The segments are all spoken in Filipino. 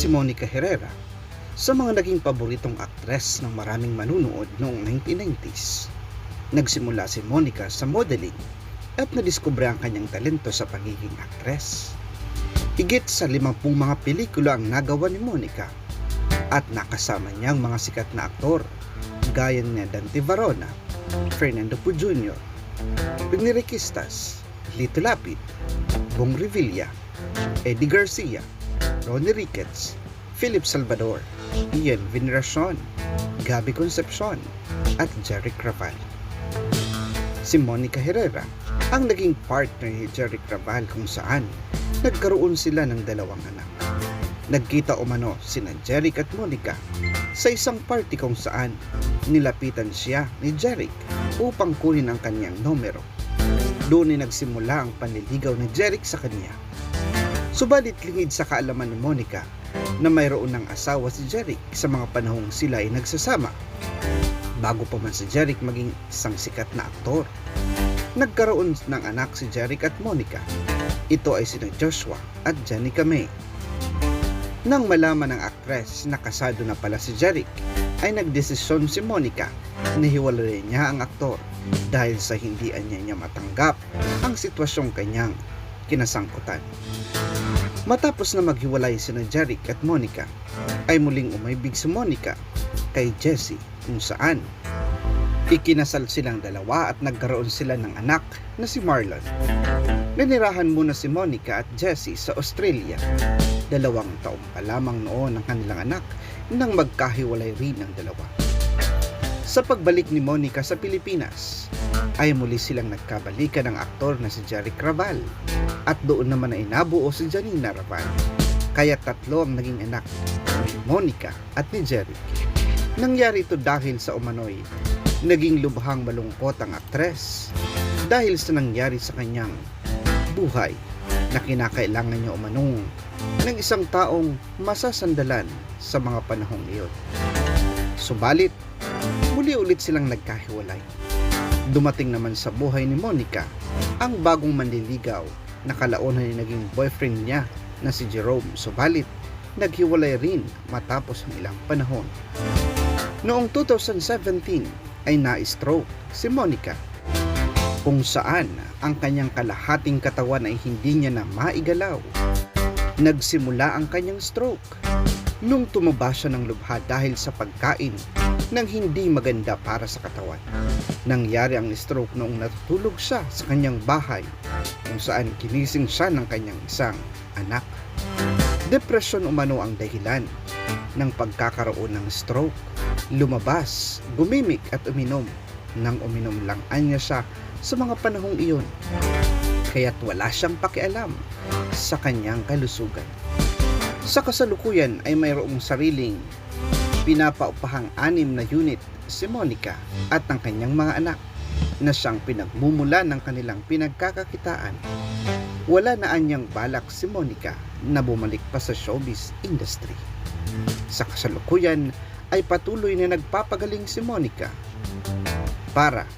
Si Monica Herrera sa mga naging paboritong aktres ng maraming manunood noong 1990s. Nagsimula si Monica sa modeling at nadiskubre ang kanyang talento sa pagiging aktres. Higit sa 50 mga pelikula ang nagawa ni Monica at nakasama niya ang mga sikat na aktor gaya ni Dante Varona, Fernando Pu Jr., Pini Requistas, Lito Lapid, Bong Revilla, Eddie Garcia, Ronnie Ricketts, Philip Salvador, Ian Veneracion, Gabi Concepcion, at Jerry Craval. Si Monica Herrera ang naging partner ni Jerry Craval kung saan nagkaroon sila ng dalawang anak. Nagkita umano sina Jeric at Monica sa isang party kung saan nilapitan siya ni Jeric upang kunin ang kanyang numero. Doon ay nagsimula ang panliligaw ni Jeric sa kanya. Subalit lingid sa kaalaman ni Monica na mayroon ng asawa si Jeric sa mga panahong sila ay nagsasama. Bago pa man si Jeric maging isang sikat na aktor. Nagkaroon ng anak si Jeric at Monica. Ito ay sina Joshua at Jenica May. Nang malaman ng aktres na kasado na pala si Jeric, ay nagdesisyon si Monica na hiwalay niya ang aktor dahil sa hindi anya niya matanggap ang sitwasyong kanyang kinasangkutan. Matapos na maghiwalay sina Jeric at Monica, ay muling umaibig si Monica kay Jessie kung saan ikinasal silang dalawa at nagkaroon sila ng anak na si Marlon. Nanirahan muna si Monica at Jessie sa Australia. Dalawang taon pa lamang noon ang kanilang anak nang magkahiwalay rin ang dalawa. Sa pagbalik ni Monica sa Pilipinas, ay muli silang nagkabalikan ng aktor na si Jerry Craval at doon naman ay nabuo si Janina Raval. Kaya tatlo ang naging anak ni Monica at ni Jerry. Nangyari ito dahil sa umano'y naging lubhang malungkot ang aktres dahil sa nangyari sa kanyang buhay na kinakailangan niya umanong ng isang taong masasandalan sa mga panahong iyon. Subalit, muli ulit silang nagkahiwalay. Dumating naman sa buhay ni Monica ang bagong manliligaw na kalaunan ay naging boyfriend niya na si Jerome. Subalit, naghiwalay rin matapos ang ilang panahon. Noong 2017 ay na-stroke si Monica kung saan ang kanyang kalahating katawan ay hindi niya na maigalaw. Nagsimula ang kanyang stroke nung tumaba siya ng lubha dahil sa pagkain ng hindi maganda para sa katawan. Nangyari ang stroke noong natutulog siya sa kanyang bahay kung saan kinising siya ng kanyang isang anak. Depresyon umano ang dahilan ng pagkakaroon ng stroke. Lumabas, gumimik at uminom. Nang uminom lang anya siya sa mga panahong iyon. Kaya't wala siyang pakialam sa kanyang kalusugan. Sa kasalukuyan ay mayroong sariling pinapaupahang anim na unit si Monica at ang kanyang mga anak na siyang pinagmumula ng kanilang pinagkakakitaan. Wala na anyang balak si Monica na bumalik pa sa showbiz industry. Sa kasalukuyan ay patuloy na nagpapagaling si Monica para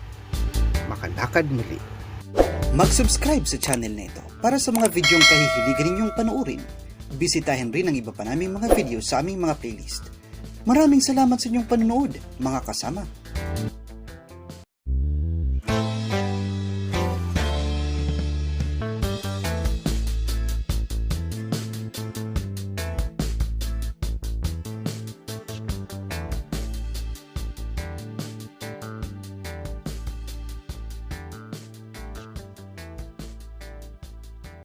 makalakad muli. Mag-subscribe sa channel na ito para sa mga videong kahihiligan ninyong panoorin. Bisitahin rin ang iba pa naming mga video sa aming mga playlist. Maraming salamat sa inyong panonood, mga kasama.